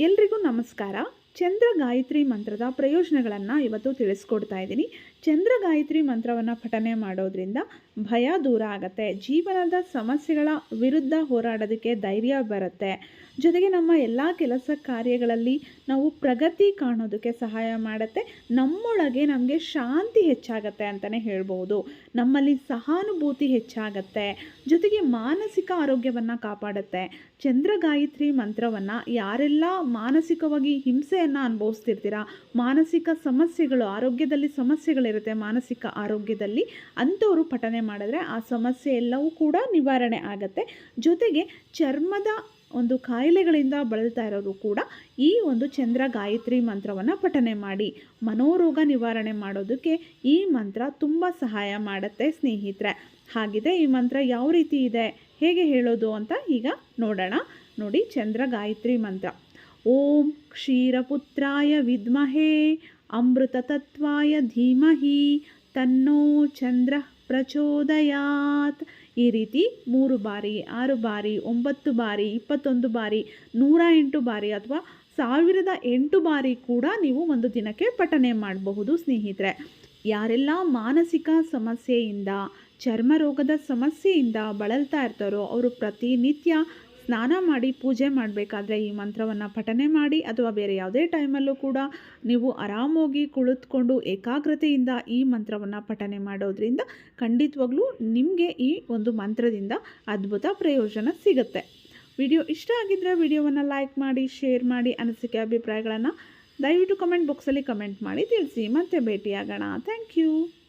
ಎಲ್ರಿಗೂ ನಮಸ್ಕಾರ. ಚಂದ್ರ ಗಾಯತ್ರಿ ಮಂತ್ರದ ಪ್ರಯೋಜನಗಳನ್ನು ಇವತ್ತು ತಿಳಿಸ್ಕೊಡ್ತಾ ಇದ್ದೀನಿ. ಚಂದ್ರ ಗಾಯತ್ರಿ ಮಂತ್ರವನ್ನು ಪಠನೆ ಮಾಡೋದ್ರಿಂದ ಭಯ ದೂರ ಆಗುತ್ತೆ. ಜೀವನದ ಸಮಸ್ಯೆಗಳ ವಿರುದ್ಧ ಹೋರಾಡೋದಕ್ಕೆ ಧೈರ್ಯ ಬರುತ್ತೆ. ಜೊತೆಗೆ ನಮ್ಮ ಎಲ್ಲ ಕೆಲಸ ಕಾರ್ಯಗಳಲ್ಲಿ ನಾವು ಪ್ರಗತಿ ಕಾಣೋದಕ್ಕೆ ಸಹಾಯ ಮಾಡುತ್ತೆ. ನಮ್ಮೊಳಗೆ ನಮಗೆ ಶಾಂತಿ ಹೆಚ್ಚಾಗತ್ತೆ ಅಂತಲೇ ಹೇಳ್ಬೋದು. ನಮ್ಮಲ್ಲಿ ಸಹಾನುಭೂತಿ ಹೆಚ್ಚಾಗತ್ತೆ. ಜೊತೆಗೆ ಮಾನಸಿಕ ಆರೋಗ್ಯವನ್ನು ಕಾಪಾಡುತ್ತೆ. ಚಂದ್ರ ಗಾಯತ್ರಿ ಮಂತ್ರವನ್ನು ಯಾರೆಲ್ಲ ಮಾನಸಿಕವಾಗಿ ಹಿಂಸೆಯನ್ನು ಅನುಭವಿಸ್ತಿರ್ತೀರಾ? ಮಾನಸಿಕ ಸಮಸ್ಯೆಗಳು ಆರೋಗ್ಯದಲ್ಲಿ ಸಮಸ್ಯೆಗಳಿರುತ್ತೆ. ಮಾನಸಿಕ ಆರೋಗ್ಯದಲ್ಲಿ ಅಂಥವರು ಪಠನೆ ಮಾಡಿದ್ರೆ ಆ ಸಮಸ್ಯೆ ಎಲ್ಲವೂ ಕೂಡ ನಿವಾರಣೆ ಆಗುತ್ತೆ. ಜೊತೆಗೆ ಚರ್ಮದ ಒಂದು ಕಾಯಿಲೆಗಳಿಂದ ಬಳಲ್ತಾ ಇರೋರು ಕೂಡ ಈ ಒಂದು ಚಂದ್ರ ಗಾಯತ್ರಿ ಮಂತ್ರವನ್ನು ಪಠನೆ ಮಾಡಿ. ಮನೋರೋಗ ನಿವಾರಣೆ ಮಾಡೋದಕ್ಕೆ ಈ ಮಂತ್ರ ತುಂಬ ಸಹಾಯ ಮಾಡುತ್ತೆ ಸ್ನೇಹಿತರೆ. ಹಾಗಿದೆ, ಈ ಮಂತ್ರ ಯಾವ ರೀತಿ ಇದೆ? ಹೇಗೆ ಹೇಳೋದು ಅಂತ ಈಗ ನೋಡೋಣ. ನೋಡಿ, ಚಂದ್ರ ಗಾಯತ್ರಿ ಮಂತ್ರ. ಓಂ ಕ್ಷೀರಪುತ್ರಾಯ ವಿದ್ಮಹೇ ಅಮೃತತತ್ವಾಯ ಧೀಮಹಿ ತನ್ನೋ ಚಂದ್ರ ಪ್ರಚೋದಯಾತ್ ಈ ರೀತಿ ಮೂರು ಬಾರಿ, ಆರು ಬಾರಿ, ಒಂಬತ್ತು ಬಾರಿ, ಇಪ್ಪತ್ತೊಂದು ಬಾರಿ, ನೂರ ಎಂಟು ಬಾರಿ ಅಥವಾ ಸಾವಿರದ ಎಂಟು ಬಾರಿ ಕೂಡ ನೀವು ಒಂದು ದಿನಕ್ಕೆ ಪಠನೆ ಮಾಡಬಹುದು, ಸ್ನೇಹಿತರೆ. ಯಾರೆಲ್ಲ ಮಾನಸಿಕ ಸಮಸ್ಯೆಯಿಂದ, ಚರ್ಮ ರೋಗದ ಸಮಸ್ಯೆಯಿಂದ ಬಳಲ್ತಾ ಇರ್ತಾರೋ, ಅವರು ಪ್ರತಿನಿತ್ಯ ಸ್ನಾನ ಮಾಡಿ ಪೂಜೆ ಮಾಡಬೇಕಾದ್ರೆ ಈ ಮಂತ್ರವನ್ನು ಪಠನೆ ಮಾಡಿ ಅಥವಾ ಬೇರೆ ಯಾವುದೇ ಟೈಮಲ್ಲೂ ಕೂಡ ನೀವು ಆರಾಮಾಗಿ ಕುಳಿತುಕೊಂಡು ಏಕಾಗ್ರತೆಯಿಂದ ಈ ಮಂತ್ರವನ್ನು ಪಠನೆ ಮಾಡೋದ್ರಿಂದ ಖಂಡಿತವಾಗ್ಲೂ ನಿಮಗೆ ಈ ಒಂದು ಮಂತ್ರದಿಂದ ಅದ್ಭುತ ಪ್ರಯೋಜನ ಸಿಗುತ್ತೆ. ವಿಡಿಯೋ ಇಷ್ಟ ಆಗಿದ್ದರೆ ವಿಡಿಯೋವನ್ನು ಲೈಕ್ ಮಾಡಿ, ಶೇರ್ ಮಾಡಿ, ಅನಿಸಿಕೆ ಅಭಿಪ್ರಾಯಗಳನ್ನು ದಯವಿಟ್ಟು ಕಮೆಂಟ್ ಬಾಕ್ಸಲ್ಲಿ ಕಮೆಂಟ್ ಮಾಡಿ ತಿಳಿಸಿ. ಮತ್ತೆ ಭೇಟಿಯಾಗೋಣ. Thank you.